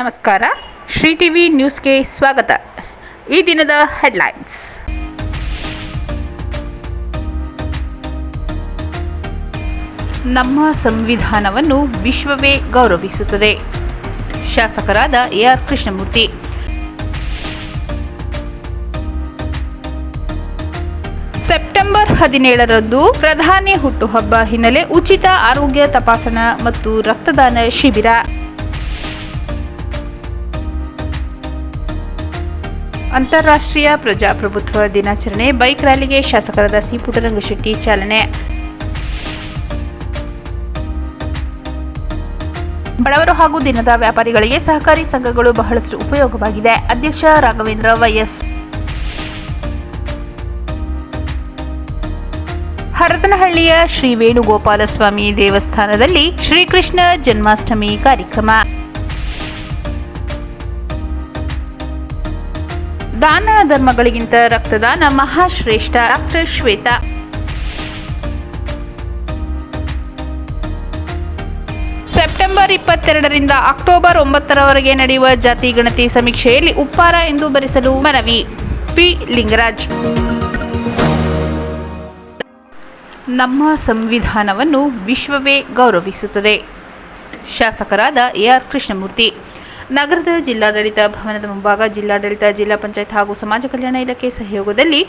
ನಮಸ್ಕಾರ. ಶ್ರೀ ಟಿವಿ ನ್ಯೂಸ್ಗೆ ಸ್ವಾಗತ. ಈ ದಿನದ ಹೆಡ್ಲೈನ್ಸ್. ನಮ್ಮ ಸಂವಿಧಾನವನ್ನು ವಿಶ್ವವೇ ಗೌರವಿಸುತ್ತದೆ. ಶಾಸಕರಾದ ಎಆರ್ ಕೃಷ್ಣಮೂರ್ತಿ. ಸೆಪ್ಟೆಂಬರ್ ಹದಿನೇಳರಂದು ಪ್ರಧಾನಿ ಹುಟ್ಟುಹಬ್ಬ ಹಿನ್ನೆಲೆ ಉಚಿತ ಆರೋಗ್ಯ ತಪಾಸಣಾ ಮತ್ತು ರಕ್ತದಾನ ಶಿಬಿರ. ಅಂತಾರಾಷ್ಟ್ರೀಯ ಪ್ರಜಾಪ್ರಭುತ್ವ ದಿನಾಚರಣೆ, ಬೈಕ್ ರ್ಯಾಲಿಗೆ ಶಾಸಕರಾದ ಸಿ ಪುಟ್ಟರಂಗಶೆಟ್ಟಿ ಚಾಲನೆ. ಬಡವರು ಹಾಗೂ ದಿನದ ವ್ಯಾಪಾರಿಗಳಿಗೆ ಸಹಕಾರಿ ಸಂಘಗಳು ಬಹಳಷ್ಟು ಉಪಯೋಗವಾಗಿದೆ. ಅಧ್ಯಕ್ಷ ರಾಘವೇಂದ್ರ ವೈಎಸ್. ಹರತನಹಳ್ಳಿಯ ಶ್ರೀ ವೇಣುಗೋಪಾಲಸ್ವಾಮಿ ದೇವಸ್ಥಾನದಲ್ಲಿ ಶ್ರೀಕೃಷ್ಣ ಜನ್ಮಾಷ್ಟಮಿ ಕಾರ್ಯಕ್ರಮ. ದಾನ ಧರ್ಮಗಳಿಗಿಂತ ರಕ್ತದಾನ ಮಹಾಶ್ರೇಷ್ಠ, ಡಾಕ್ಟರ್ ಶ್ವೇತಾ. ಸೆಪ್ಟೆಂಬರ್ ಇಪ್ಪತ್ತೆರಡರಿಂದ ಅಕ್ಟೋಬರ್ ಒಂಬತ್ತರವರೆಗೆ ನಡೆಯುವ ಜಾತಿ ಗಣತಿ ಸಮೀಕ್ಷೆಯಲ್ಲಿ ಉಪ್ಪಾರ ಎಂದು ಬರೆಸಲು ಮನವಿ. ಪಿ. ಲಿಂಗರಾಜ್. ನಮ್ಮ ಸಂವಿಧಾನವನ್ನು ವಿಶ್ವವೇ ಗೌರವಿಸುತ್ತದೆ. ಶಾಸಕರಾದ ಎ. ಆರ್. ಕೃಷ್ಣಮೂರ್ತಿ. ನಗರದ ಜಿಲ್ಲಾಡಳಿತ ಭವನದ ಮುಂಭಾಗ ಜಿಲ್ಲಾಡಳಿತ, ಜಿಲ್ಲಾ ಪಂಚಾಯತ್ ಹಾಗೂ ಸಮಾಜ ಕಲ್ಯಾಣ ಇಲಾಖೆ ಸಹಯೋಗದಲ್ಲಿ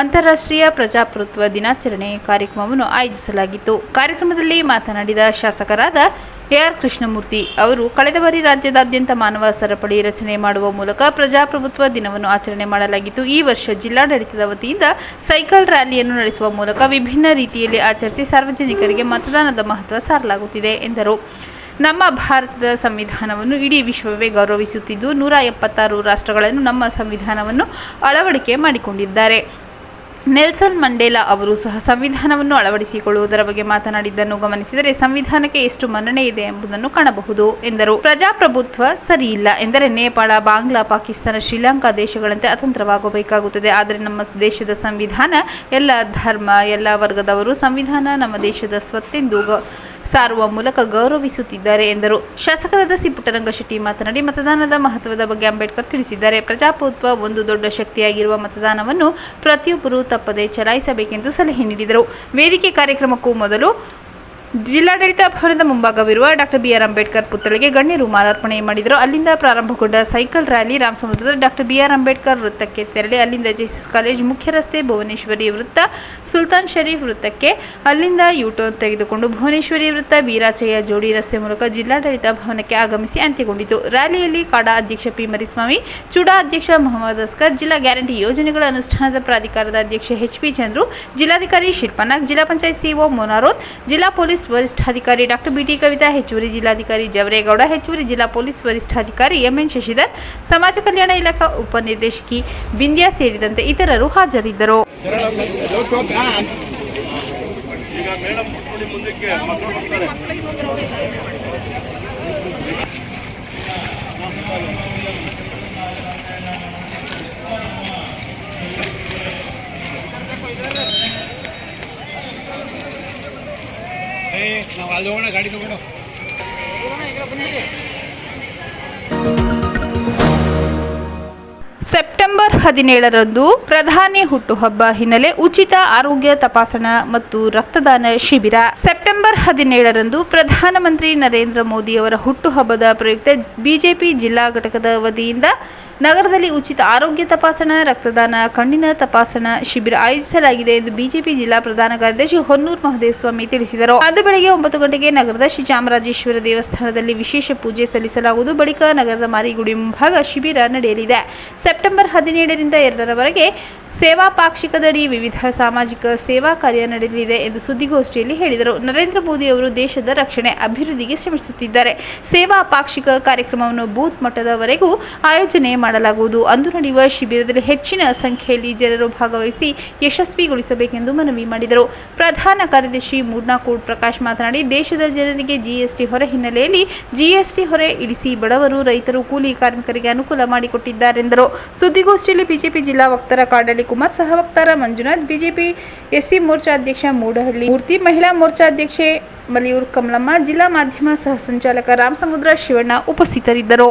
ಅಂತಾರಾಷ್ಟ್ರೀಯ ಪ್ರಜಾಪ್ರಭುತ್ವ ದಿನಾಚರಣೆ ಕಾರ್ಯಕ್ರಮವನ್ನು ಆಯೋಜಿಸಲಾಗಿತ್ತು. ಕಾರ್ಯಕ್ರಮದಲ್ಲಿ ಮಾತನಾಡಿದ ಶಾಸಕರಾದ ಎಆರ್ ಕೃಷ್ಣಮೂರ್ತಿ ಅವರು, ಕಳೆದ ಬಾರಿ ರಾಜ್ಯದಾದ್ಯಂತ ಮಾನವ ಸರಪಳಿ ರಚನೆ ಮಾಡುವ ಮೂಲಕ ಪ್ರಜಾಪ್ರಭುತ್ವ ದಿನವನ್ನು ಆಚರಣೆ ಮಾಡಲಾಗಿತ್ತು. ಈ ವರ್ಷ ಜಿಲ್ಲಾಡಳಿತದ ವತಿಯಿಂದ ಸೈಕಲ್ ರ್ಯಾಲಿಯನ್ನು ನಡೆಸುವ ಮೂಲಕ ವಿಭಿನ್ನ ರೀತಿಯಲ್ಲಿ ಆಚರಿಸಿ ಸಾರ್ವಜನಿಕರಿಗೆ ಮತದಾನದ ಮಹತ್ವ ಸಾರಲಾಗುತ್ತಿದೆ ಎಂದರು. ನಮ್ಮ ಭಾರತದ ಸಂವಿಧಾನವನ್ನು ಇಡೀ ವಿಶ್ವವೇ ಗೌರವಿಸುತ್ತಿದ್ದು ನೂರ ಎಪ್ಪತ್ತಾರು ರಾಷ್ಟ್ರಗಳನ್ನು ನಮ್ಮ ಸಂವಿಧಾನವನ್ನು ಅಳವಡಿಕೆ ಮಾಡಿಕೊಂಡಿದ್ದಾರೆ. ನೆಲ್ಸನ್ ಮಂಡೇಲಾ ಅವರು ಸಹ ಸಂವಿಧಾನವನ್ನು ಅಳವಡಿಸಿಕೊಳ್ಳುವುದರ ಬಗ್ಗೆ ಮಾತನಾಡಿದ್ದನ್ನು ಗಮನಿಸಿದರೆ ಸಂವಿಧಾನಕ್ಕೆ ಎಷ್ಟು ಮನ್ನಣೆ ಇದೆ ಎಂಬುದನ್ನು ಕಾಣಬಹುದು ಎಂದರು. ಪ್ರಜಾಪ್ರಭುತ್ವ ಸರಿಯಿಲ್ಲ ಎಂದರೆ ನೇಪಾಳ, ಬಾಂಗ್ಲಾ, ಪಾಕಿಸ್ತಾನ, ಶ್ರೀಲಂಕಾ ದೇಶಗಳಂತೆ ಅತಂತ್ರವಾಗಬೇಕಾಗುತ್ತದೆ. ಆದರೆ ನಮ್ಮ ದೇಶದ ಸಂವಿಧಾನ ಎಲ್ಲ ಧರ್ಮ, ಎಲ್ಲ ವರ್ಗದವರು ಸಂವಿಧಾನ ನಮ್ಮ ದೇಶದ ಸ್ವತ್ತೆಂದು ಸಾರುವ ಮೂಲಕ ಗೌರವಿಸುತ್ತಿದ್ದಾರೆ ಎಂದರು. ಶಾಸಕರಾದ ಸಿ. ಪುಟ್ಟರಂಗಶೆಟ್ಟಿ ಮಾತನಾಡಿ, ಮತದಾನದ ಮಹತ್ವದ ಬಗ್ಗೆ ಅಂಬೇಡ್ಕರ್ ತಿಳಿಸಿದ್ದಾರೆ. ಪ್ರಜಾಪ್ರಭುತ್ವ ಒಂದು ದೊಡ್ಡ ಶಕ್ತಿಯಾಗಿರುವ ಮತದಾನವನ್ನು ಪ್ರತಿಯೊಬ್ಬರೂ ತಪ್ಪದೇ ಚಲಾಯಿಸಬೇಕೆಂದು ಸಲಹೆ ನೀಡಿದರು. ವೇದಿಕೆ ಕಾರ್ಯಕ್ರಮಕ್ಕೂ ಮೊದಲು ಜಿಲ್ಲಾಡಳಿತ ಭವನದ ಮುಂಭಾಗವಿರುವ ಡಾಕ್ಟರ್ ಬಿಆರ್ ಅಂಬೇಡ್ಕರ್ ಪುತ್ಥಳಿಗೆ ಗಣ್ಯರು ಮಾಲಾರ್ಪಣೆ ಮಾಡಿದರು. ಅಲ್ಲಿಂದ ಪ್ರಾರಂಭಗೊಂಡ ಸೈಕಲ್ ರ್ಯಾಲಿ ರಾಮಸಮುದ್ರದ ಡಾಕ್ಟರ್ ಬಿಆರ್ ಅಂಬೇಡ್ಕರ್ ವೃತ್ತಕ್ಕೆ ತೆರಳಿ, ಅಲ್ಲಿಂದ ಜೆಸಿಸ್ ಕಾಲೇಜ್ ಮುಖ್ಯ ರಸ್ತೆ ಭುವನೇಶ್ವರಿ ವೃತ್ತ, ಸುಲ್ತಾನ್ ಶರೀಫ್ ವೃತ್ತಕ್ಕೆ, ಅಲ್ಲಿಂದ ಯೂಟರ್ನ್ ತೆಗೆದುಕೊಂಡು ಭುವನೇಶ್ವರಿ ವೃತ್ತ ಬೀರಾಚಯ್ಯ ಜೋಡಿ ರಸ್ತೆ ಮೂಲಕ ಜಿಲ್ಲಾಡಳಿತ ಭವನಕ್ಕೆ ಆಗಮಿಸಿ ಅಂತ್ಯಗೊಂಡಿತು. ರ್ಯಾಲಿಯಲ್ಲಿ ಕಾಡಾ ಅಧ್ಯಕ್ಷ ಪಿ. ಮರಿಸ್ವಾಮಿ, ಚುಡಾ ಅಧ್ಯಕ್ಷ ಮೊಹಮ್ಮದ್ ಅಸ್ಕರ್, ಜಿಲ್ಲಾ ಗ್ಯಾರಂಟಿ ಯೋಜನೆಗಳ ಅನುಷ್ಠಾನದ ಪ್ರಾಧಿಕಾರದ ಅಧ್ಯಕ್ಷ ಎಚ್. ಪಿ. ಚಂದ್ರು, ಜಿಲ್ಲಾಧಿಕಾರಿ ಶಿಲ್ಪನಾಗ್ ಜಿಲ್ಲಾ ಪಂಚಾಯತ್ ಸಿಇಒ ಮೊನಾರೋತ್, ಜಿಲ್ಲಾ ಪೊಲೀಸ್ ವರಿಷ್ಠಾಧಿಕಾರಿ ಡಾಕ್ಟರ್ ಬಿಟಿ ಕವಿತಾ, ಹೆಚ್ಚುವರಿ ಜಿಲ್ಲಾಧಿಕಾರಿ ಜವರೇಗೌಡ, ಹೆಚ್ಚುವರಿ ಜಿಲ್ಲಾ ಪೊಲೀಸ್ ವರಿಷ್ಠಾಧಿಕಾರಿ ಎಂಎನ್ ಶಶಿಧರ್, ಸಮಾಜ ಕಲ್ಯಾಣ ಇಲಾಖಾ ಉಪನಿರ್ದೇಶಕಿ ಬಿಂದ್ಯಾ ಸೇರಿದಂತೆ ಇತರರು ಹಾಜರಿದ್ದರು. ನಾವು ಅಲ್ಲಿ ಹೋಗೋಣ ಗಾಡಿ ತಗೊಂಡು. ಸೆಪ್ಟೆಂಬರ್ ಹದಿನೇಳರಂದು ಪ್ರಧಾನಿ ಹುಟ್ಟುಹಬ್ಬ ಹಿನ್ನೆಲೆ ಉಚಿತ ಆರೋಗ್ಯ ತಪಾಸಣಾ ಮತ್ತು ರಕ್ತದಾನ ಶಿಬಿರ. ಸೆಪ್ಟೆಂಬರ್ ಹದಿನೇಳರಂದು ಪ್ರಧಾನಮಂತ್ರಿ ನರೇಂದ್ರ ಮೋದಿ ಅವರ ಹುಟ್ಟುಹಬ್ಬದ ಪ್ರಯುಕ್ತ ಬಿಜೆಪಿ ಜಿಲ್ಲಾ ಘಟಕದ ವತಿಯಿಂದ ನಗರದಲ್ಲಿ ಉಚಿತ ಆರೋಗ್ಯ ತಪಾಸಣಾ, ರಕ್ತದಾನ, ಕಣ್ಣಿನ ತಪಾಸಣಾ ಶಿಬಿರ ಆಯೋಜಿಸಲಾಗಿದೆ ಎಂದು ಬಿಜೆಪಿ ಜಿಲ್ಲಾ ಪ್ರಧಾನ ಕಾರ್ಯದರ್ಶಿ ಹೊನ್ನೂರ್ ಮಹದೇವಸ್ವಾಮಿ ತಿಳಿಸಿದರು. ಅಂದು ಬೆಳಗ್ಗೆ ಒಂಬತ್ತು ಗಂಟೆಗೆ ನಗರದ ಶ್ರೀ ಚಾಮರಾಜೇಶ್ವರ ದೇವಸ್ಥಾನದಲ್ಲಿ ವಿಶೇಷ ಪೂಜೆ ಸಲ್ಲಿಸಲಾಗುವುದು. ಬಳಿಕ ನಗರದ ಮಾರಿಗುಡಿ ಮುಂಭಾಗ ಶಿಬಿರ ನಡೆಯಲಿದೆ. ಸೆಪ್ಟೆಂಬರ್ ಹದಿನೇಳರಿಂದ ಎರಡರವರೆಗೆ ಸೇವಾ ಪಾಕ್ಷಿಕದಡಿ ವಿವಿಧ ಸಾಮಾಜಿಕ ಸೇವಾ ಕಾರ್ಯ ನಡೆಯಲಿದೆ ಎಂದು ಸುದ್ದಿಗೋಷ್ಠಿಯಲ್ಲಿ ಹೇಳಿದರು. ನರೇಂದ್ರ ಮೋದಿ ಅವರು ದೇಶದ ರಕ್ಷಣೆ, ಅಭಿವೃದ್ಧಿಗೆ ಶ್ರಮಿಸುತ್ತಿದ್ದಾರೆ. ಸೇವಾ ಪಾಕ್ಷಿಕ ಕಾರ್ಯಕ್ರಮವನ್ನು ಬೂತ್ ಮಟ್ಟದವರೆಗೂ ಆಯೋಜನೆ ಮಾಡಲಾಗುವುದು. ಅಂದು ನಡೆಯುವ ಶಿಬಿರದಲ್ಲಿ ಹೆಚ್ಚಿನ ಸಂಖ್ಯೆಯಲ್ಲಿ ಜನರು ಭಾಗವಹಿಸಿ ಯಶಸ್ವಿಗೊಳಿಸಬೇಕೆಂದು ಮನವಿ ಮಾಡಿದರು. ಪ್ರಧಾನ ಕಾರ್ಯದರ್ಶಿ ಮೂಡ್ನಾಕೂಡ್ ಪ್ರಕಾಶ್ ಮಾತನಾಡಿ, ದೇಶದ ಜನರಿಗೆ ಜಿಎಸ್ಟಿ ಹೊರೆ ಹಿನ್ನೆಲೆಯಲ್ಲಿ ಜಿಎಸ್ಟಿ ಹೊರೆ ಇಳಿಸಿ ಬಡವರು, ರೈತರು, ಕೂಲಿ ಕಾರ್ಮಿಕರಿಗೆ ಅನುಕೂಲ ಮಾಡಿಕೊಟ್ಟಿದ್ದಾರೆಂದರು. ಸುದ್ದಿಗೋಷ್ಠಿಯಲ್ಲಿ ಬಿಜೆಪಿ ಜಿಲ್ಲಾ ವಕ್ತಾರ ಕಾಡಳ್ಳಿ ಮೂಡಹಳ್ಳಿ ಕುಮಾರ್ ಸಹ ವಕ್ತಾರ ಮಂಜುನಾಥ್, ಬಿಜೆಪಿ ಎಸ್ಸಿ ಮೋರ್ಚಾ ಅಧ್ಯಕ್ಷ ಮೂಡಹಳ್ಳಿ, ಮೂರ್ತಿ ಮಹಿಳಾ ಮೋರ್ಚಾ ಅಧ್ಯಕ್ಷೆ ಮಲಿಯೂರು ಕಮಲಮ್ಮ, ಜಿಲ್ಲಾ ಮಾಧ್ಯಮ ಸಹ ಸಂಚಾಲಕ ರಾಮಸಮುದ್ರ ಶಿವಣ್ಣ ಉಪಸ್ಥಿತರಿದ್ದರು.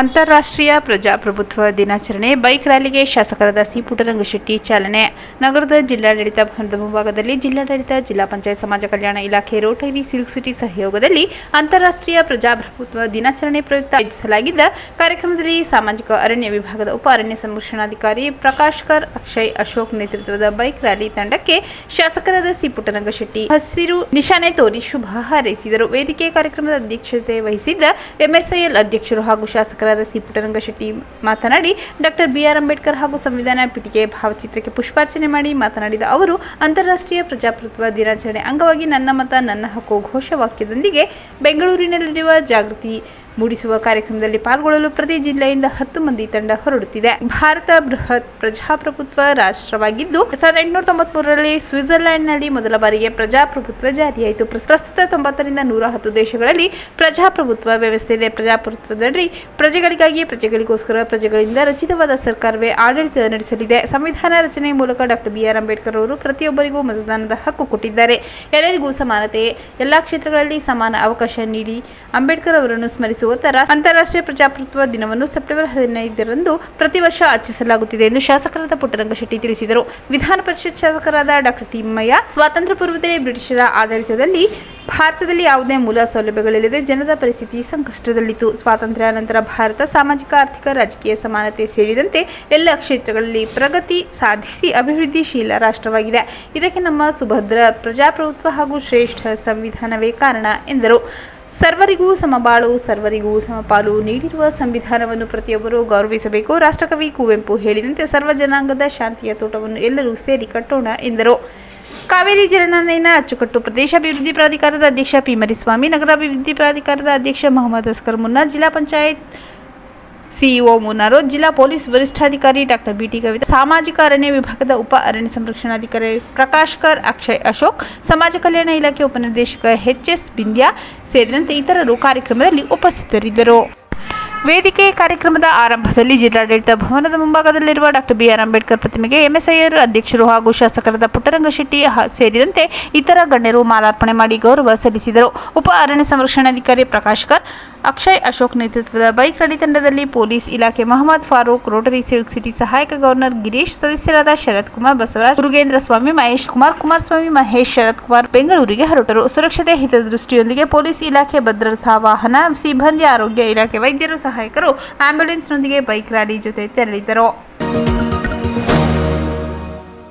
ಅಂತಾರಾಷ್ಟ್ರೀಯ ಪ್ರಜಾಪ್ರಭುತ್ವ ದಿನಾಚರಣೆ, ಬೈಕ್ ರ್ಯಾಲಿಗೆ ಶಾಸಕರಾದ ಸಿ ಪುಟ್ಟರಂಗಶೆಟ್ಟಿ ಚಾಲನೆ. ನಗರದ ಜಿಲ್ಲಾಡಳಿತ ಭವನದ ಮುಂಭಾಗದಲ್ಲಿ ಜಿಲ್ಲಾಡಳಿತ, ಜಿಲ್ಲಾ ಪಂಚಾಯತ್ ಸಮಾಜ ಕಲ್ಯಾಣ ಇಲಾಖೆ, ರೋಟರಿ ಸಿಲ್ಕ್ ಸಿಟಿ ಸಹಯೋಗದಲ್ಲಿ ಅಂತಾರಾಷ್ಟ್ರೀಯ ಪ್ರಜಾಪ್ರಭುತ್ವ ದಿನಾಚರಣೆ ಪ್ರಯುಕ್ತ ಆಯೋಜಿಸಲಾಗಿದ್ದ ಕಾರ್ಯಕ್ರಮದಲ್ಲಿ ಸಾಮಾಜಿಕ ಅರಣ್ಯ ವಿಭಾಗದ ಉಪ ಅರಣ್ಯ ಸಂರಕ್ಷಣಾಧಿಕಾರಿ ಪ್ರಕಾಶ್ಕರ್ ಅಕ್ಷಯ್ ಅಶೋಕ್ ನೇತೃತ್ವದ ಬೈಕ್ ರ್ಯಾಲಿ ತಂಡಕ್ಕೆ ಶಾಸಕರಾದ ಸಿ ಪುಟ್ಟರಂಗಶೆಟ್ಟಿ ಹಸಿರು ನಿಶಾನೆ ತೋರಿ ಶುಭ ಹಾರೈಸಿದರು. ವೇದಿಕೆ ಕಾರ್ಯಕ್ರಮದ ಅಧ್ಯಕ್ಷತೆ ವಹಿಸಿದ್ದ ಎಂಎಸ್ಐಎಲ್ ಅಧ್ಯಕ್ಷರು ಹಾಗೂ ಶಾಸಕರಾದ ಸಿ ಪುಟ್ಟರಂಗಶೆಟ್ಟಿ ಮಾತನಾಡಿ, ಡಾಕ್ಟರ್ ಬಿಆರ್ ಅಂಬೇಡ್ಕರ್ ಹಾಗೂ ಸಂವಿಧಾನ ಪೀಠಿಗೆ ಭಾವಚಿತ್ರಕ್ಕೆ ಪುಷ್ಪಾರ್ಚನೆ ಮಾಡಿ ಮಾತನಾಡಿದ ಅವರು, ಅಂತಾರಾಷ್ಟ್ರೀಯ ಪ್ರಜಾಪ್ರಭುತ್ವ ದಿನಾಚರಣೆ ಅಂಗವಾಗಿ ನನ್ನ ಮತ, ನನ್ನ ಹಕ್ಕು ಘೋಷವಾಕ್ಯದೊಂದಿಗೆ ಬೆಂಗಳೂರಿನಲ್ಲಿರುವ ಜಾಗೃತಿ ಮೂಡಿಸುವ ಕಾರ್ಯಕ್ರಮದಲ್ಲಿ ಪಾಲ್ಗೊಳ್ಳಲು ಪ್ರತಿ ಜಿಲ್ಲೆಯಿಂದ ಹತ್ತು ಮಂದಿ ತಂಡ ಹೊರಡುತ್ತಿದೆ. ಭಾರತ ಬೃಹತ್ ಪ್ರಜಾಪ್ರಭುತ್ವ ರಾಷ್ಟ್ರವಾಗಿದ್ದು, ಸಾವಿರದ ಎಂಟುನೂರ ತೊಂಬತ್ಮೂರರಲ್ಲಿ ಸ್ವಿಟ್ಜರ್ಲೆಂಡ್ನಲ್ಲಿ ಮೊದಲ ಬಾರಿಗೆ ಪ್ರಜಾಪ್ರಭುತ್ವ ಜಾರಿಯಾಯಿತು. ಪ್ರಸ್- ಪ್ರಸ್ತುತ ತೊಂಬತ್ತರಿಂದ ನೂರ ಹತ್ತು ದೇಶಗಳಲ್ಲಿ ಪ್ರಜಾಪ್ರಭುತ್ವ ವ್ಯವಸ್ಥೆ ಇದೆ. ಪ್ರಜಾಪ್ರಭುತ್ವದಲ್ಲಿ ಪ್ರಜೆಗಳಿಗಾಗಿ, ಪ್ರಜೆಗಳಿಗೋಸ್ಕರ, ಪ್ರಜೆಗಳಿಂದ ರಚಿತವಾದ ಸರ್ಕಾರವೇ ಆಡಳಿತ ನಡೆಸಲಿದೆ. ಸಂವಿಧಾನ ರಚನೆ ಮೂಲಕ ಡಾಕ್ಟರ್ ಬಿ ಆರ್ ಅಂಬೇಡ್ಕರ್ ಅವರು ಪ್ರತಿಯೊಬ್ಬರಿಗೂ ಮತದಾನದ ಹಕ್ಕು ಕೊಟ್ಟಿದ್ದಾರೆ. ಎಲ್ಲರಿಗೂ ಸಮಾನತೆ, ಎಲ್ಲಾ ಕ್ಷೇತ್ರಗಳಲ್ಲಿ ಸಮಾನ ಅವಕಾಶ ನೀಡಿ ಅಂಬೇಡ್ಕರ್ ಅವರನ್ನು ಸ್ಮರಿಸುವ ತರ ಅಂತಾರಾಷ್ಟ್ರೀಯ ಪ್ರಜಾಪ್ರಭುತ್ವ ದಿನವನ್ನು ಸೆಪ್ಟೆಂಬರ್ ಹದಿನೈದರಂದು ಪ್ರತಿ ವರ್ಷ ಆಚರಿಸಲಾಗುತ್ತಿದೆ ಎಂದು ಶಾಸಕರಾದ ಪುಟ್ಟರಂಗಶೆಟ್ಟಿ ತಿಳಿಸಿದರು. ವಿಧಾನ ಪರಿಷತ್ ಶಾಸಕರಾದ ಡಾಕ್ಟರ್ ತಿಮ್ಮಯ್ಯ, ಸ್ವಾತಂತ್ರ್ಯ ಪೂರ್ವದಲ್ಲಿ ಬ್ರಿಟಿಷರ ಆಡಳಿತದಲ್ಲಿ ಭಾರತದಲ್ಲಿ ಯಾವುದೇ ಮೂಲ ಸೌಲಭ್ಯಗಳಿಲ್ಲದೆ ಜನರ ಪರಿಸ್ಥಿತಿ ಸಂಕಷ್ಟದಲ್ಲಿತ್ತು. ಸ್ವಾತಂತ್ರ್ಯ ನಂತರ ಭಾರತ ಸಾಮಾಜಿಕ, ಆರ್ಥಿಕ, ರಾಜಕೀಯ ಸಮಾನತೆ ಸೇರಿದಂತೆ ಎಲ್ಲ ಕ್ಷೇತ್ರಗಳಲ್ಲಿ ಪ್ರಗತಿ ಸಾಧಿಸಿ ಅಭಿವೃದ್ಧಿಶೀಲ ರಾಷ್ಟ್ರವಾಗಿದೆ. ಇದಕ್ಕೆ ನಮ್ಮ ಸುಭದ್ರ ಪ್ರಜಾಪ್ರಭುತ್ವ ಹಾಗೂ ಶ್ರೇಷ್ಠ ಸಂವಿಧಾನವೇ ಕಾರಣ ಎಂದರು. ಸರ್ವರಿಗೂ ಸಮಬಾಳು, ಸರ್ವರಿಗೂ ಸಮಪಾಲು ನೀಡಿರುವ ಸಂವಿಧಾನವನ್ನು ಪ್ರತಿಯೊಬ್ಬರೂ ಗೌರವಿಸಬೇಕು. ರಾಷ್ಟ್ರಕವಿ ಕುವೆಂಪು ಹೇಳಿದಂತೆ ಸರ್ವ ಜನಾಂಗದ ಶಾಂತಿಯ ತೋಟವನ್ನು ಎಲ್ಲರೂ ಸೇರಿ ಕಟ್ಟೋಣ ಎಂದರು. ಕಾವೇರಿ ಜರಣನೇನ ಅಚ್ಚುಕಟ್ಟು ಪ್ರದೇಶಾಭಿವೃದ್ಧಿ ಪ್ರಾಧಿಕಾರದ ಅಧ್ಯಕ್ಷ ಪಿ ಮರಿಸ್ವಾಮಿ, ನಗರಾಭಿವೃದ್ಧಿ ಪ್ರಾಧಿಕಾರದ ಅಧ್ಯಕ್ಷ ಮೊಹಮ್ಮದ್ ಅಸ್ಕರ್ ಮುನ್ನಾ, ಜಿಲ್ಲಾ ಪಂಚಾಯತ್ ಸಿಇಒ ಮುನಾರೋ ಜಿಲ್ಲಾ ಪೊಲೀಸ್ ವರಿಷ್ಠಾಧಿಕಾರಿ ಡಾಕ್ಟರ್ ಬಿಟಿ ಕವಿತಾ, ಸಾಮಾಜಿಕ ಅರಣ್ಯ ವಿಭಾಗದ ಉಪ ಅರಣ್ಯ ಸಂರಕ್ಷಣಾಧಿಕಾರಿ ಪ್ರಕಾಶ್ಕರ್ ಅಕ್ಷಯ್ ಅಶೋಕ್, ಸಮಾಜ ಕಲ್ಯಾಣ ಇಲಾಖೆ ಉಪನಿರ್ದೇಶಕ ಎಚ್ ಎಸ್ ಬಿಂದ್ಯಾ ಸೇರಿದಂತೆ ಇತರರು ಕಾರ್ಯಕ್ರಮದಲ್ಲಿ ಉಪಸ್ಥಿತರಿದ್ದರು. ವೇದಿಕೆ ಕಾರ್ಯಕ್ರಮದ ಆರಂಭದಲ್ಲಿ ಜಿಲ್ಲಾಡಳಿತ ಭವನದ ಮುಂಭಾಗದಲ್ಲಿರುವ ಡಾಕ್ಟರ್ ಬಿಆರ್ ಅಂಬೇಡ್ಕರ್ ಪ್ರತಿಮೆಗೆ ಎಂಎಸ್ಐಆರ್ ಅಧ್ಯಕ್ಷರು ಹಾಗೂ ಶಾಸಕರಾದ ಪುಟ್ಟರಂಗಶೆಟ್ಟಿ ಸೇರಿದಂತೆ ಇತರ ಗಣ್ಯರು ಮಾಲಾರ್ಪಣೆ ಮಾಡಿ ಗೌರವ ಸಲ್ಲಿಸಿದರು. ಉಪ ಅರಣ್ಯ ಸಂರಕ್ಷಣಾಧಿಕಾರಿ ಪ್ರಕಾಶ್ ಕರ್ ಅಕ್ಷಯ್ ಅಶೋಕ್ ನೇತೃತ್ವದ ಬೈಕ್ ರಡಿ ತಂಡದಲ್ಲಿ ಪೊಲೀಸ್ ಇಲಾಖೆ Mohammed Farooq, Rotary Silk City ಸಹಾಯಕ ಗವರ್ನರ್ ಗಿರೀಶ್, ಸದಸ್ಯರಾದ ಶರತ್ ಕುಮಾರ್ ಬಸವರಾಜ್ ಮುರುಗೇಂದ್ರ ಸ್ವಾಮಿ ಮಹೇಶ್ ಕುಮಾರ್ ಕುಮಾರಸ್ವಾಮಿ ಮಹೇಶ್ ಶರತ್ ಕುಮಾರ್, ಬೆಂಗಳೂರಿಗೆ ಹೊರಟರು. ಸುರಕ್ಷತೆ ಹಿತದೃಷ್ಟಿಯೊಂದಿಗೆ ಪೊಲೀಸ್ ಇಲಾಖೆ ಭದ್ರತಾ ವಾಹನ, ಸಿಬ್ಬಂದಿ ಆರೋಗ್ಯ ಇಲಾಖೆ ವೈದ್ಯರು, ಸಹಾಯಕರು, ಆಂಬ್ಯುಲೆನ್ಸ್ನೊಂದಿಗೆ ಬೈಕ್ ರ್ಯಾಲಿ ಜೊತೆ ತೆರಳಿದರು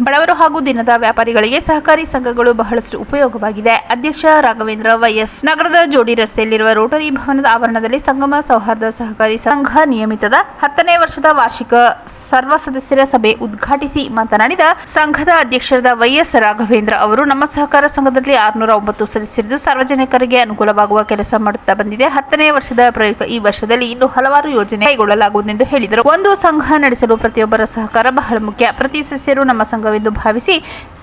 ಬಡವರು ಹಾಗೂ ದಿನದ ವ್ಯಾಪಾರಿಗಳಿಗೆ ಸಹಕಾರಿ ಸಂಘಗಳು ಬಹಳಷ್ಟು ಉಪಯೋಗವಾಗಿದೆ. ಅಧ್ಯಕ್ಷ ರಾಘವೇಂದ್ರ ವೈಎಸ್ ನಗರದ ಜೋಡಿ ರಸ್ತೆಯಲ್ಲಿರುವ ರೋಟರಿ ಭವನದ ಆವರಣದಲ್ಲಿ ಸಂಗಮ ಸೌಹಾರ್ದ ಸಹಕಾರಿ ಸಂಘ ನಿಯಮಿತದ ಹತ್ತನೇ ವರ್ಷದ ವಾರ್ಷಿಕ ಸರ್ವ ಸದಸ್ಯರ ಸಭೆ ಉದ್ಘಾಟಿಸಿ ಮಾತನಾಡಿದ ಸಂಘದ ಅಧ್ಯಕ್ಷರಾದ ವೈಎಸ್ ರಾಘವೇಂದ್ರ ಅವರು, ನಮ್ಮ ಸಹಕಾರ ಸಂಘದಲ್ಲಿ ಆರುನೂರ ಒಂಬತ್ತು ಸದಸ್ಯರಿದ್ದು ಸಾರ್ವಜನಿಕರಿಗೆ ಅನುಕೂಲವಾಗುವ ಕೆಲಸ ಮಾಡುತ್ತಾ ಬಂದಿದೆ. ಹತ್ತನೇ ವರ್ಷದ ಪ್ರಯುಕ್ತ ಈ ವರ್ಷದಲ್ಲಿ ಇನ್ನು ಹಲವಾರು ಯೋಜನೆ ಕೈಗೊಳ್ಳಲಾಗುವುದೆಂದು ಹೇಳಿದರು. ಒಂದು ಸಂಘ ನಡೆಸಲು ಪ್ರತಿಯೊಬ್ಬರ ಸಹಕಾರ ಬಹಳ ಮುಖ್ಯ. ಪ್ರತಿ ಸದಸ್ಯರು ನಮ್ಮ ಸಂಘವೆಂದು ಭಾವಿಸಿ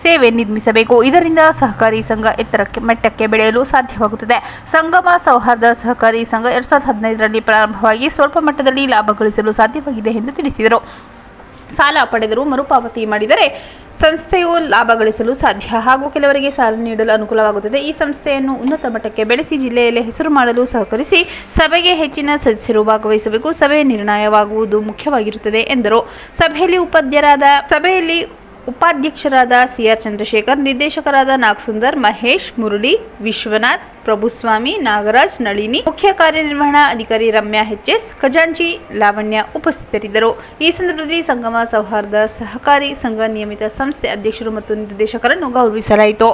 ಸೇವೆ ನಿರ್ಮಿಸಬೇಕು. ಇದರಿಂದ ಸಹಕಾರಿ ಸಂಘ ಎತ್ತರಕ್ಕೆ, ಮಟ್ಟಕ್ಕೆ ಬೆಳೆಯಲು ಸಾಧ್ಯವಾಗುತ್ತದೆ. ಸಂಗಮ ಸೌಹಾರ್ದ ಸಹಕಾರಿ ಸಂಘ ಎರಡ್ ಸಾವಿರದ ಹದಿನೈದರಲ್ಲಿ ಪ್ರಾರಂಭವಾಗಿ ಸ್ವಲ್ಪ ಮಟ್ಟದಲ್ಲಿ ಲಾಭ ಗಳಿಸಲು ಸಾಧ್ಯವಾಗಿದೆ ಎಂದು ತಿಳಿಸಿದರು. ಸಾಲ ಪಡೆದರು ಮರುಪಾವತಿ ಮಾಡಿದರೆ ಸಂಸ್ಥೆಯು ಲಾಭ ಗಳಿಸಲು ಸಾಧ್ಯ. ಹಾಗೂ ಕೆಲವರಿಗೆ ಸಾಲ ನೀಡಲು ಅನುಕೂಲವಾಗುತ್ತದೆ. ಈ ಸಂಸ್ಥೆಯನ್ನು ಉನ್ನತ ಮಟ್ಟಕ್ಕೆ ಬೆಳೆಸಿ, ಜಿಲ್ಲೆಯಲ್ಲಿ ಹೆಸರು ಮಾಡಲು ಸಹಕರಿಸಿ ಸಭೆಗೆ ಹೆಚ್ಚಿನ ಸದಸ್ಯರು ಭಾಗವಹಿಸಬೇಕು. ಸಭೆ ನಿರ್ಣಯವಾಗುವುದು ಮುಖ್ಯವಾಗಿರುತ್ತದೆ ಎಂದರು. ಸಭೆಯಲ್ಲಿ ಉಪಾಧ್ಯರಾದ, ಸಭೆಯಲ್ಲಿ ಉಪಾಧ್ಯಕ್ಷರಾದ ಸಿಆರ್ ಚಂದ್ರಶೇಖರ್, ನಿರ್ದೇಶಕರಾದ ನಾಗಸುಂದರ್, ಮಹೇಶ್, ಮುರಳಿ, ವಿಶ್ವನಾಥ್, ಪ್ರಭುಸ್ವಾಮಿ, ನಾಗರಾಜ್, ನಳಿನಿ, ಮುಖ್ಯ ಕಾರ್ಯನಿರ್ವಹಣಾ ಅಧಿಕಾರಿ ರಮ್ಯಾ ಎಚ್ಎಸ್ ಖಜಾಂಚಿ ಲಾವಣ್ಯ ಉಪಸ್ಥಿತರಿದ್ದರು. ಈ ಸಂದರ್ಭದಲ್ಲಿ ಸಂಗಮ ಸೌಹಾರ್ದ ಸಹಕಾರಿ ಸಂಘ ನಿಯಮಿತ ಸಂಸ್ಥೆ ಅಧ್ಯಕ್ಷರು ಮತ್ತು ನಿರ್ದೇಶಕರನ್ನು ಗೌರವಿಸಲಾಯಿತು.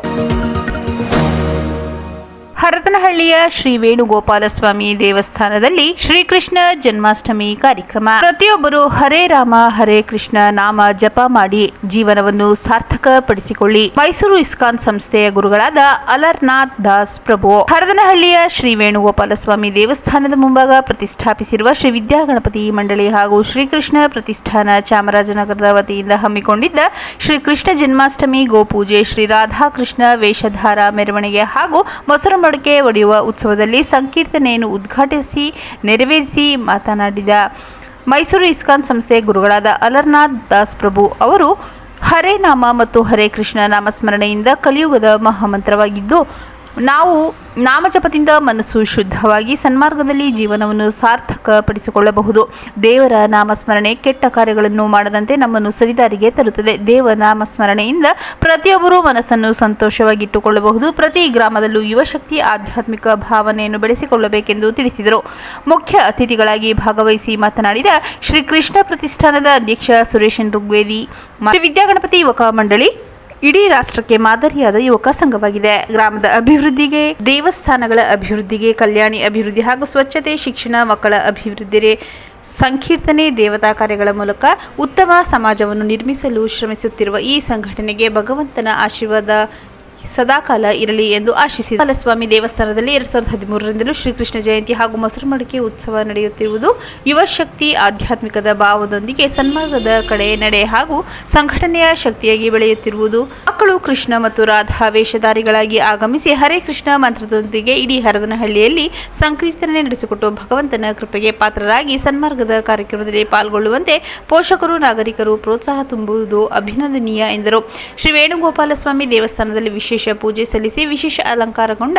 ಹರದನಹಳ್ಳಿಯ ಶ್ರೀ ವೇಣುಗೋಪಾಲಸ್ವಾಮಿ ದೇವಸ್ಥಾನದಲ್ಲಿ ಶ್ರೀಕೃಷ್ಣ ಜನ್ಮಾಷ್ಟಮಿ ಕಾರ್ಯಕ್ರಮ. ಪ್ರತಿಯೊಬ್ಬರು ಹರೇ ರಾಮ, ಹರೇ ಕೃಷ್ಣ ನಾಮ ಜಪ ಮಾಡಿ ಜೀವನವನ್ನು ಸಾರ್ಥಕ ಪಡಿಸಿಕೊಳ್ಳಿ ಮೈಸೂರು ಇಸ್ಕಾನ್ ಸಂಸ್ಥೆಯ ಗುರುಗಳಾದ ಅಲರ್ನಾಥ್ ದಾಸ್ ಪ್ರಭು. ಹರದನಹಳ್ಳಿಯ ಶ್ರೀ ವೇಣುಗೋಪಾಲಸ್ವಾಮಿ ದೇವಸ್ಥಾನದ ಮುಂಭಾಗ ಪ್ರತಿಷ್ಠಾಪಿಸಿರುವ ಶ್ರೀ ವಿದ್ಯಾಗಣಪತಿ ಮಂಡಳಿ ಹಾಗೂ ಶ್ರೀಕೃಷ್ಣ ಪ್ರತಿಷ್ಠಾನ ಚಾಮರಾಜನಗರದ ವತಿಯಿಂದ ಹಮ್ಮಿಕೊಂಡಿದ್ದ ಶ್ರೀ ಕೃಷ್ಣ ಜನ್ಮಾಷ್ಟಮಿ ಗೋಪೂಜೆ ಶ್ರೀ ರಾಧಾಕೃಷ್ಣ ವೇಷಧಾರ ಮೆರವಣಿಗೆ ಹಾಗೂ ಮೊಸರು ಮಡಕೆ ಒಡೆಯುವ ಉತ್ಸವದಲ್ಲಿ ಸಂಕೀರ್ತನೆಯನ್ನು ಉದ್ಘಾಟಿಸಿ, ನೆರವೇರಿಸಿ ಮಾತನಾಡಿದ ಮೈಸೂರು ಇಸ್ಕಾನ್ ಸಂಸ್ಥೆಯ ಗುರುಗಳಾದ ಅಲರ್ನಾಥ್ ದಾಸ್ ಪ್ರಭು ಅವರು, ಹರೇ ನಾಮ ಮತ್ತು ಹರೇ ಕೃಷ್ಣ ನಾಮಸ್ಮರಣೆಯಿಂದ ಕಲಿಯುಗದ ಮಹಾಮಂತ್ರವಾಗಿದ್ದು ನಾವು ನಾಮಜಪದಿಂದ ಮನಸ್ಸು ಶುದ್ಧವಾಗಿ ಸನ್ಮಾರ್ಗದಲ್ಲಿ ಜೀವನವನ್ನು ಸಾರ್ಥಕಪಡಿಸಿಕೊಳ್ಳಬಹುದು. ದೇವರ ನಾಮಸ್ಮರಣೆ ಕೆಟ್ಟ ಕಾರ್ಯಗಳನ್ನು ಮಾಡದಂತೆ ನಮ್ಮನ್ನು ಸರಿದಾರಿಗೆ ತರುತ್ತದೆ. ದೇವ ನಾಮಸ್ಮರಣೆಯಿಂದ ಪ್ರತಿಯೊಬ್ಬರೂ ಮನಸ್ಸನ್ನು ಸಂತೋಷವಾಗಿಟ್ಟುಕೊಳ್ಳಬಹುದು. ಪ್ರತಿ ಗ್ರಾಮದಲ್ಲೂ ಯುವಶಕ್ತಿ ಆಧ್ಯಾತ್ಮಿಕ ಭಾವನೆಯನ್ನು ಬೆಳೆಸಿಕೊಳ್ಳಬೇಕೆಂದು ತಿಳಿಸಿದರು. ಮುಖ್ಯ ಅತಿಥಿಗಳಾಗಿ ಭಾಗವಹಿಸಿ ಮಾತನಾಡಿದ ಶ್ರೀ ಕೃಷ್ಣ ಪ್ರತಿಷ್ಠಾನದ ಅಧ್ಯಕ್ಷ ಸುರೇಶನ್ ಋಗ್ವೇದಿ ವಿದ್ಯಾಗಣಪತಿ ಯುವಕ ಮಂಡಳಿ ಇಡೀ ರಾಷ್ಟ್ರಕ್ಕೆ ಮಾದರಿಯಾದ ಯುವಕ ಸಂಘವಾಗಿದೆ. ಗ್ರಾಮದ ಅಭಿವೃದ್ಧಿಗೆ, ದೇವಸ್ಥಾನಗಳ ಅಭಿವೃದ್ಧಿಗೆ, ಕಲ್ಯಾಣಿ ಅಭಿವೃದ್ಧಿ ಹಾಗೂ ಸ್ವಚ್ಛತೆ, ಶಿಕ್ಷಣ, ಮಕ್ಕಳ ಅಭಿವೃದ್ಧಿಗೆ ಸಂಕೀರ್ತನೆ, ದೇವತಾ ಕಾರ್ಯಗಳ ಮೂಲಕ ಉತ್ತಮ ಸಮಾಜವನ್ನು ನಿರ್ಮಿಸಲು ಶ್ರಮಿಸುತ್ತಿರುವ ಈ ಸಂಘಟನೆಗೆ ಭಗವಂತನ ಆಶೀರ್ವಾದ ಸದಾಕಾಲ ಇರಲಿ ಎಂದು ಆಶಿಸಿದ ಬಾಲಸ್ವಾಮಿ ದೇವಸ್ಥಾನದಲ್ಲಿ ಎರಡ್ ಸಾವಿರದ ಹದಿಮೂರರಿಂದಲೂ ಶ್ರೀಕೃಷ್ಣ ಜಯಂತಿ ಹಾಗೂ ಮೊಸರು ಮಡಿಕೆ ಉತ್ಸವ ನಡೆಯುತ್ತಿರುವುದು ಯುವ ಶಕ್ತಿ ಆಧ್ಯಾತ್ಮಿಕದ ಭಾವದೊಂದಿಗೆ ಸನ್ಮಾರ್ಗದ ಕಡೆ ನಡೆ ಹಾಗೂ ಸಂಘಟನೆಯ ಶಕ್ತಿಯಾಗಿ ಬೆಳೆಯುತ್ತಿರುವುದು. ಮಕ್ಕಳು ಕೃಷ್ಣ ಮತ್ತು ರಾಧಾ ವೇಷಧಾರಿಗಳಾಗಿ ಆಗಮಿಸಿ ಹರೇ ಕೃಷ್ಣ ಮಂತ್ರದೊಂದಿಗೆ ಇಡೀ ಹರದನಹಳ್ಳಿಯಲ್ಲಿ ಸಂಕೀರ್ತನೆ ನಡೆಸಿಕೊಟ್ಟು ಭಗವಂತನ ಕೃಪೆಗೆ ಪಾತ್ರರಾಗಿ ಸನ್ಮಾರ್ಗದ ಕಾರ್ಯಕ್ರಮದಲ್ಲಿ ಪಾಲ್ಗೊಳ್ಳುವಂತೆ ಪೋಷಕರು, ನಾಗರಿಕರು ಪ್ರೋತ್ಸಾಹ ತುಂಬುವುದು ಅಭಿನಂದನೀಯ ಎಂದರು. ಶ್ರೀ ವೇಣುಗೋಪಾಲಸ್ವಾಮಿ ದೇವಸ್ಥಾನದಲ್ಲಿ ವಿಶೇಷ ಪೂಜೆ ಸಲ್ಲಿಸಿ ವಿಶೇಷ ಅಲಂಕಾರಗೊಂಡ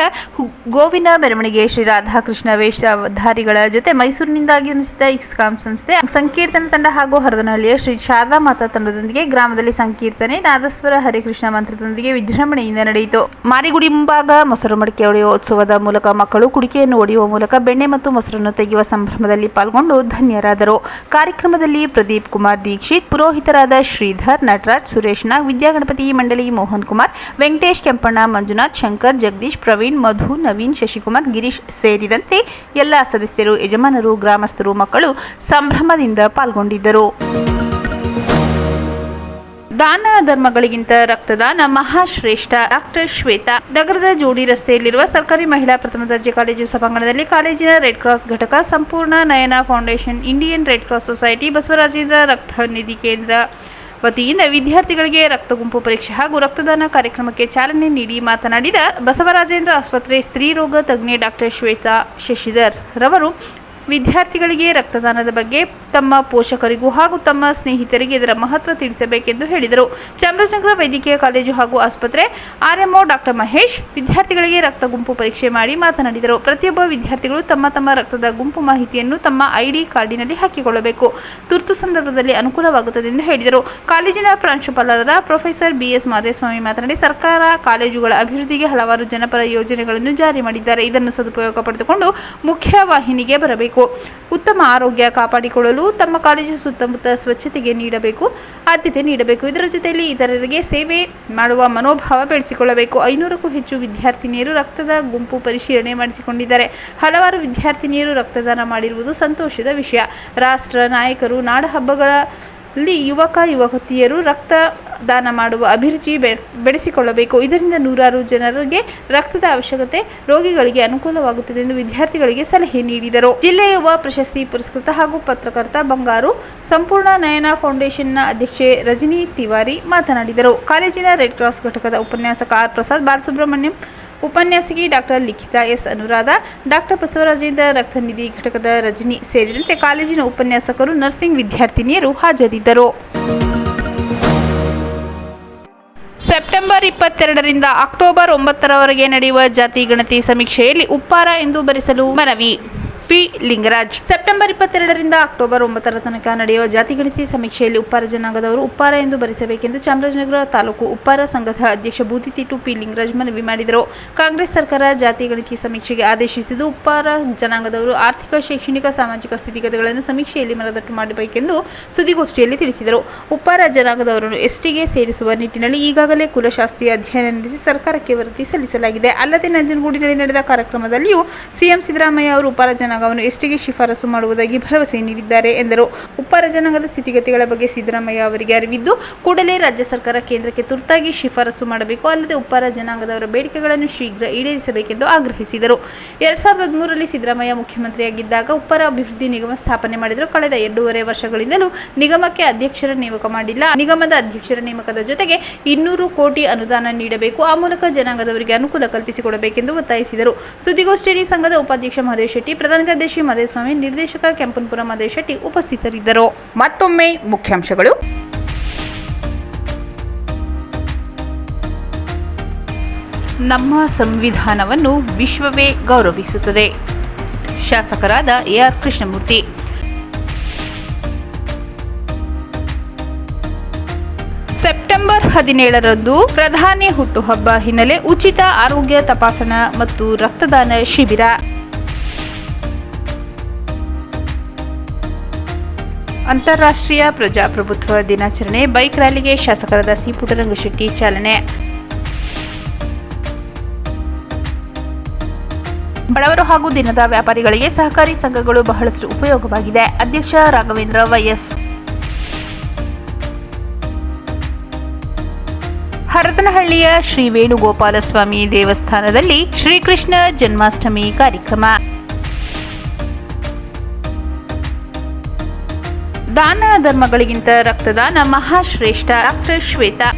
ಗೋವಿನ ಮೆರವಣಿಗೆ ಶ್ರೀ ರಾಧಾಕೃಷ್ಣ ವೇಷಧಾರಿಗಳ ಜೊತೆ ಮೈಸೂರಿನಿಂದ ಆಗಮಿಸಿದ ಇಸ್ಕಾಂ ಸಂಸ್ಥೆ ಸಂಕೀರ್ತನ ತಂಡ ಹಾಗೂ ಹರದನಹಳ್ಳಿಯ ಶ್ರೀ ಶಾರದಾ ಮಾತಾ ತಂಡದೊಂದಿಗೆ ಗ್ರಾಮದಲ್ಲಿ ಸಂಕೀರ್ತನೆ, ನಾದಸ್ವರ, ಹರಿಕೃಷ್ಣ ಮಂತ್ರದೊಂದಿಗೆ ವಿಜೃಂಭಣೆಯಿಂದ ನಡೆಯಿತು. ಮಾರಿಗುಡಿ ಮುಂಭಾಗ ಮೊಸರು ಮಡಿಕೆ ಒಡೆಯುವ ಉತ್ಸವದ ಮೂಲಕ ಮಕ್ಕಳು ಕುಡಿಕೆಯನ್ನು ಒಡೆಯುವ ಮೂಲಕ ಬೆಣ್ಣೆ ಮತ್ತು ಮೊಸರನ್ನು ತೆಗೆಯುವ ಸಂಭ್ರಮದಲ್ಲಿ ಪಾಲ್ಗೊಂಡು ಧನ್ಯರಾದರು. ಕಾರ್ಯಕ್ರಮದಲ್ಲಿ ಪ್ರದೀಪ್ ಕುಮಾರ್ ದೀಕ್ಷಿತ್, ಪುರೋಹಿತರಾದ ಶ್ರೀಧರ್ ನಟರಾಜ್, ಸುರೇಶ್ ನಾಗ್, ವಿದ್ಯಾಗಣಪತಿ ಮಂಡಳಿ ಮೋಹನ್ ಕುಮಾರ್, ವೆಂಕಟೇಶ್ ಕೆಂಪಣ್ಣ, ಮಂಜುನಾಥ್ ಶಂಕರ್, ಜಗದೀಶ್ ಪ್ರವೀಣ್, ಮಧು, ನವೀನ್, ಶಶಿಕುಮಾರ್, ಗಿರೀಶ್ ಸೇರಿದಂತೆ ಎಲ್ಲ ಸದಸ್ಯರು, ಯಜಮಾನರು, ಗ್ರಾಮಸ್ಥರು, ಮಕ್ಕಳು ಸಂಭ್ರಮದಿಂದ ಪಾಲ್ಗೊಂಡಿದ್ದರು. ದಾನ ಧರ್ಮಗಳಿಗಿಂತ ರಕ್ತದಾನ ಮಹಾಶ್ರೇಷ್ಠ. ಡಾಕ್ಟರ್ ಶ್ವೇತಾ, ನಗರದ ಜೋಡಿ ರಸ್ತೆಯಲ್ಲಿರುವ ಸರ್ಕಾರಿ ಮಹಿಳಾ ಪ್ರಥಮ ದರ್ಜೆ ಕಾಲೇಜು ಸಭಾಂಗಣದಲ್ಲಿ ಕಾಲೇಜಿನ ರೆಡ್ ಕ್ರಾಸ್ ಘಟಕ Sampoorna Nayana foundation, Indian Red Cross society Basavarajendra ರಕ್ತ ನಿಧಿ ಕೇಂದ್ರ. ವತಿಯಿಂದ ವಿದ್ಯಾರ್ಥಿಗಳಿಗೆ ರಕ್ತ ಗುಂಪು ಪರೀಕ್ಷೆ ಹಾಗೂ ರಕ್ತದಾನ ಕಾರ್ಯಕ್ರಮಕ್ಕೆ ಚಾಲನೆ ನೀಡಿ ಮಾತನಾಡಿದ ಬಸವರಾಜೇಂದ್ರ ಆಸ್ಪತ್ರೆ ಸ್ತ್ರೀರೋಗ ತಜ್ಞೆ ಡಾಕ್ಟರ್ ಶ್ವೇತಾ ಶಶಿಧರ್ ರವರು ವಿದ್ಯಾರ್ಥಿಗಳಿಗೆ ರಕ್ತದಾನದ ಬಗ್ಗೆ ತಮ್ಮ ಪೋಷಕರಿಗೂ ಹಾಗೂ ತಮ್ಮ ಸ್ನೇಹಿತರಿಗೆ ಇದರ ಮಹತ್ವ ತಿಳಿಸಬೇಕೆಂದು ಹೇಳಿದರು. ಚಾಮರಾಜನಗರ ವೈದ್ಯಕೀಯ ಕಾಲೇಜು ಹಾಗೂ ಆಸ್ಪತ್ರೆ ಆರ್ಎಂಒ ಡಾಕ್ಟರ್ ಮಹೇಶ್ ವಿದ್ಯಾರ್ಥಿಗಳಿಗೆ ರಕ್ತ ಗುಂಪು ಪರೀಕ್ಷೆ ಮಾಡಿ ಮಾತನಾಡಿದರು. ಪ್ರತಿಯೊಬ್ಬ ವಿದ್ಯಾರ್ಥಿಗಳು ತಮ್ಮ ತಮ್ಮ ರಕ್ತದ ಗುಂಪು ಮಾಹಿತಿಯನ್ನು ತಮ್ಮ ಐಡಿ ಕಾರ್ಡಿನಲ್ಲಿ ಹಾಕಿಕೊಳ್ಳಬೇಕು. ತುರ್ತು ಸಂದರ್ಭದಲ್ಲಿ ಅನುಕೂಲವಾಗುತ್ತದೆ ಎಂದು ಹೇಳಿದರು. ಕಾಲೇಜಿನ ಪ್ರಾಂಶುಪಾಲರಾದ ಪ್ರೊಫೆಸರ್ ಬಿಎಸ್ ಮಾದೇಸ್ವಾಮಿ ಮಾತನಾಡಿ, ಸರ್ಕಾರ ಕಾಲೇಜುಗಳ ಅಭಿವೃದ್ಧಿಗೆ ಹಲವಾರು ಜನಪರ ಯೋಜನೆಗಳನ್ನು ಜಾರಿ ಮಾಡಿದ್ದಾರೆ. ಇದನ್ನು ಸದುಪಯೋಗ ಪಡೆದುಕೊಂಡು ಮುಖ್ಯ ವಾಹಿನಿಗೆ ಬರಬೇಕು ಉತ್ತಮ ಆರೋಗ್ಯ ಕಾಪಾಡಿಕೊಳ್ಳಲು ತಮ್ಮ ಕಾಲೇಜು ಸುತ್ತಮುತ್ತ ಸ್ವಚ್ಛತೆಗೆ ನೀಡಬೇಕು, ಆದ್ಯತೆ ನೀಡಬೇಕು. ಇದರ ಜೊತೆಯಲ್ಲಿ ಇತರರಿಗೆ ಸೇವೆ ಮಾಡುವ ಮನೋಭಾವ ಬೆಳೆಸಿಕೊಳ್ಳಬೇಕು. ಐನೂರಕ್ಕೂ ಹೆಚ್ಚು ವಿದ್ಯಾರ್ಥಿನಿಯರು ರಕ್ತದ ಗುಂಪು ಪರಿಶೀಲನೆ ಮಾಡಿಸಿಕೊಂಡಿದ್ದಾರೆ. ಹಲವಾರು ವಿದ್ಯಾರ್ಥಿನಿಯರು ರಕ್ತದಾನ ಮಾಡಿರುವುದು ಸಂತೋಷದ ವಿಷಯ. ರಾಷ್ಟ್ರ ನಾಯಕರು ನಾಡ ಹಬ್ಬಗಳಲ್ಲಿ ಯುವಕ ಯುವತಿಯರು ರಕ್ತದಾನ ಮಾಡುವ ಅಭಿರುಚಿ ಬೆಳೆಸಿಕೊಳ್ಳಬೇಕು. ಇದರಿಂದ ನೂರಾರು ಜನರಿಗೆ ರಕ್ತದ ಅವಶ್ಯಕತೆ ರೋಗಿಗಳಿಗೆ ಅನುಕೂಲವಾಗುತ್ತದೆ ಎಂದು ವಿದ್ಯಾರ್ಥಿಗಳಿಗೆ ಸಲಹೆ ನೀಡಿದರು. ಜಿಲ್ಲೆಯ ಯುವ ಪ್ರಶಸ್ತಿ ಪುರಸ್ಕೃತ ಹಾಗೂ ಪತ್ರಕರ್ತ ಬಂಗಾರು, ಸಂಪೂರ್ಣ ನಯನ ಫೌಂಡೇಶನ್ನ ಅಧ್ಯಕ್ಷೆ ರಜನಿ ತಿವಾರಿ ಮಾತನಾಡಿದರು. ಕಾಲೇಜಿನ ರೆಡ್ ಕ್ರಾಸ್ ಘಟಕದ ಉಪನ್ಯಾಸಕ ಆರ್ ಪ್ರಸಾದ್ ಬಾಲಸುಬ್ರಹ್ಮಣ್ಯಂ ಉಪನ್ಯಾಸಕಿ doctor Likhita S Anuradha, doctor Basavarajendra ರಕ್ತನಿಧಿ ಘಟಕದ ರಜನಿ ಸೇರಿದಂತೆ ಕಾಲೇಜಿನ ಉಪನ್ಯಾಸಕರು, ನರ್ಸಿಂಗ್ ವಿದ್ಯಾರ್ಥಿನಿಯರು ಹಾಜರಿದ್ದರು. ಸೆಪ್ಟೆಂಬರ್ ಇಪ್ಪತ್ತೆರಡರಿಂದ ಅಕ್ಟೋಬರ್ ಒಂಬತ್ತರವರೆಗೆ ನಡೆಯುವ ಜಾತಿ ಗಣತಿ ಸಮೀಕ್ಷೆಯಲ್ಲಿ ಉಪ್ಪಾರ ಎಂದು ಬರೆಸಲು ಮನವಿ. ಪಿ ಲಿಂಗರಾಜ್. ಸೆಪ್ಟೆಂಬರ್ ಇಪ್ಪತ್ತೆರಡರಿಂದ ಅಕ್ಟೋಬರ್ ಒಂಬತ್ತರ ತನಕ ನಡೆಯುವ ಜಾತಿ ಗಣತಿ ಸಮೀಕ್ಷೆಯಲ್ಲಿ ಉಪ್ಪಾರ ಜನಾಂಗದವರು ಉಪ್ಪಾರ ಎಂದು ಭರಿಸಬೇಕೆಂದು ಚಾಮರಾಜನಗರ ತಾಲೂಕು ಉಪ್ಪಾರ ಸಂಘದ ಅಧ್ಯಕ್ಷ ಬೂದಿತಿಟ್ಟು ಪಿ ಲಿಂಗರಾಜ್ ಮನವಿ ಮಾಡಿದರು. ಕಾಂಗ್ರೆಸ್ ಸರ್ಕಾರ ಜಾತಿ ಗಣತಿ ಸಮೀಕ್ಷೆಗೆ ಆದೇಶಿಸಿದ್ದು, ಉಪ್ಪಾರ ಜನಾಂಗದವರು ಆರ್ಥಿಕ, ಶೈಕ್ಷಣಿಕ, ಸಾಮಾಜಿಕ ಸ್ಥಿತಿಗತಿಗಳನ್ನು ಸಮೀಕ್ಷೆಯಲ್ಲಿ ಮನದಟ್ಟು ಮಾಡಬೇಕೆಂದು ಸುದ್ದಿಗೋಷ್ಠಿಯಲ್ಲಿ ತಿಳಿಸಿದರು. ಉಪ್ಪಾರ ಜನಾಂಗದವರನ್ನು ಎಸ್ಟಿಗೆ ಸೇರಿಸುವ ನಿಟ್ಟಿನಲ್ಲಿ ಈಗಾಗಲೇ ಕುಲಶಾಸ್ತ್ರೀಯ ಅಧ್ಯಯನ ನಡೆಸಿ ಸರ್ಕಾರಕ್ಕೆ ವರದಿ ಸಲ್ಲಿಸಲಾಗಿದೆ. ಅಲ್ಲದೆ ನಂಜನಗೂಡಿನಲ್ಲಿ ನಡೆದ ಕಾರ್ಯಕ್ರಮದಲ್ಲಿಯೂ ಸಿಎಂ ಸಿದ್ದರಾಮಯ್ಯ ಅವರು ಉಪ್ಪಾರ ಜನಾಂಗವನ್ನು ಎಸ್ಟಿಗೆ ಶಿಫಾರಸು ಮಾಡುವುದಾಗಿ ಭರವಸೆ ನೀಡಿದ್ದಾರೆ ಎಂದರು. ಉಪ್ಪಾರ ಜನಾಂಗದ ಸ್ಥಿತಿಗತಿಗಳ ಬಗ್ಗೆ ಸಿದ್ದರಾಮಯ್ಯ ಅವರಿಗೆ ಅರಿವಿದ್ದು, ಕೂಡಲೇ ರಾಜ್ಯ ಸರ್ಕಾರ ಕೇಂದ್ರಕ್ಕೆ ತುರ್ತಾಗಿ ಶಿಫಾರಸು ಮಾಡಬೇಕು, ಅಲ್ಲದೆ ಉಪ್ಪಾರ ಜನಾಂಗದವರ ಬೇಡಿಕೆಗಳನ್ನು ಶೀಘ್ರ ಈಡೇರಿಸಬೇಕೆಂದು ಆಗ್ರಹಿಸಿದರು. ಎರಡ್ ಸಾವಿರದ ಹದಿಮೂರರಲ್ಲಿ ಸಿದ್ದರಾಮಯ್ಯ ಮುಖ್ಯಮಂತ್ರಿಯಾಗಿದ್ದಾಗ ಉಪ್ಪಾರ ಅಭಿವೃದ್ಧಿ ನಿಗಮ ಸ್ಥಾಪನೆ ಮಾಡಿದರು. ಕಳೆದ ಎರಡೂವರೆ ವರ್ಷಗಳಿಂದಲೂ ನಿಗಮಕ್ಕೆ ಅಧ್ಯಕ್ಷರ ನೇಮಕ ಮಾಡಿಲ್ಲ. ನಿಗಮದ ಅಧ್ಯಕ್ಷರ ನೇಮಕದ ಜೊತೆಗೆ ಇನ್ನೂರು ಕೋಟಿ ಅನುದಾನ ನೀಡಬೇಕು. ಆ ಮೂಲಕ ಜನಾಂಗದವರಿಗೆ ಅನುಕೂಲ ಕಲ್ಪಿಸಿಕೊಡಬೇಕೆಂದು ಒತ್ತಾಯಿಸಿದರು. ಸುದ್ದಿಗೋಷ್ಠಿಯಲ್ಲಿ ಸಂಘದ ಉಪಾಧ್ಯಕ್ಷ ಮಹದೇವ್ ಶೆಟ್ಟಿ, ಪ್ರಧಾನ ಗದ್ದೆಶಿ ಮದೇಸ್ವಾಮಿ, ನಿರ್ದೇಶಕ ಕೆಂಪನಪುರ ಮದೇಶ್ ಶೆಟ್ಟಿ ಉಪಸ್ಥಿತರಿದ್ದರು. ಮತ್ತೊಮ್ಮೆ ಮುಖ್ಯಾಂಶಗಳು. ನಮ್ಮ ಸಂವಿಧಾನವನ್ನು ವಿಶ್ವವೇ ಗೌರವಿಸುತ್ತದೆ. ಶಾಸಕರಾದ ಎಆರ್ ಕೃಷ್ಣಮೂರ್ತಿ. ಸೆಪ್ಟೆಂಬರ್ ಹದಿನೇಳರಂದು ಪ್ರಧಾನಿ ಹುಟ್ಟುಹಬ್ಬ ಹಿನ್ನೆಲೆ ಉಚಿತ ಆರೋಗ್ಯ ತಪಾಸಣಾ ಮತ್ತು ರಕ್ತದಾನ ಶಿಬಿರ. ಅಂತಾರಾಷ್ಟ್ರೀಯ ಪ್ರಜಾಪ್ರಭುತ್ವ ದಿನಾಚರಣೆ, ಬೈಕ್ ರ್ಯಾಲಿಗೆ ಶಾಸಕರಾದ ಸಿ ಪುಟ್ಟರಂಗಶೆಟ್ಟಿ ಚಾಲನೆ. ಬಡವರು ಹಾಗೂ ದಿನದ ವ್ಯಾಪಾರಿಗಳಿಗೆ ಸಹಕಾರಿ ಸಂಘಗಳು ಬಹಳಷ್ಟು ಉಪಯೋಗವಾಗಿದೆ. ಅಧ್ಯಕ್ಷ ರಾಘವೇಂದ್ರ ವೈಎಸ್. ಹರತನಹಳ್ಳಿಯ ಶ್ರೀ ವೇಣುಗೋಪಾಲಸ್ವಾಮಿ ದೇವಸ್ಥಾನದಲ್ಲಿ ಶ್ರೀಕೃಷ್ಣ ಜನ್ಮಾಷ್ಟಮಿ ಕಾರ್ಯಕ್ರಮ. ದಾನ ಧರ್ಮಗಳಿಗಿಂತ ರಕ್ತದಾನ ಮಹಾಶ್ರೇಷ್ಠ. ಡಾಕ್ಟರ್ ಶ್ವೇತಾ.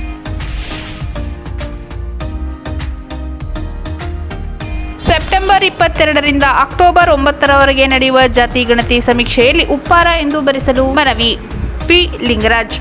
ಸೆಪ್ಟೆಂಬರ್ ಇಪ್ಪತ್ತೆರಡರಿಂದ ಅಕ್ಟೋಬರ್ ಒಂಬತ್ತರವರೆಗೆ ನಡೆಯುವ ಜಾತಿ ಗಣತಿ ಸಮೀಕ್ಷೆಯಲ್ಲಿ ಉಪ್ಪಾರ ಎಂದು ಭರಿಸಲು ಮನವಿ. ಪಿ. ಲಿಂಗರಾಜ್.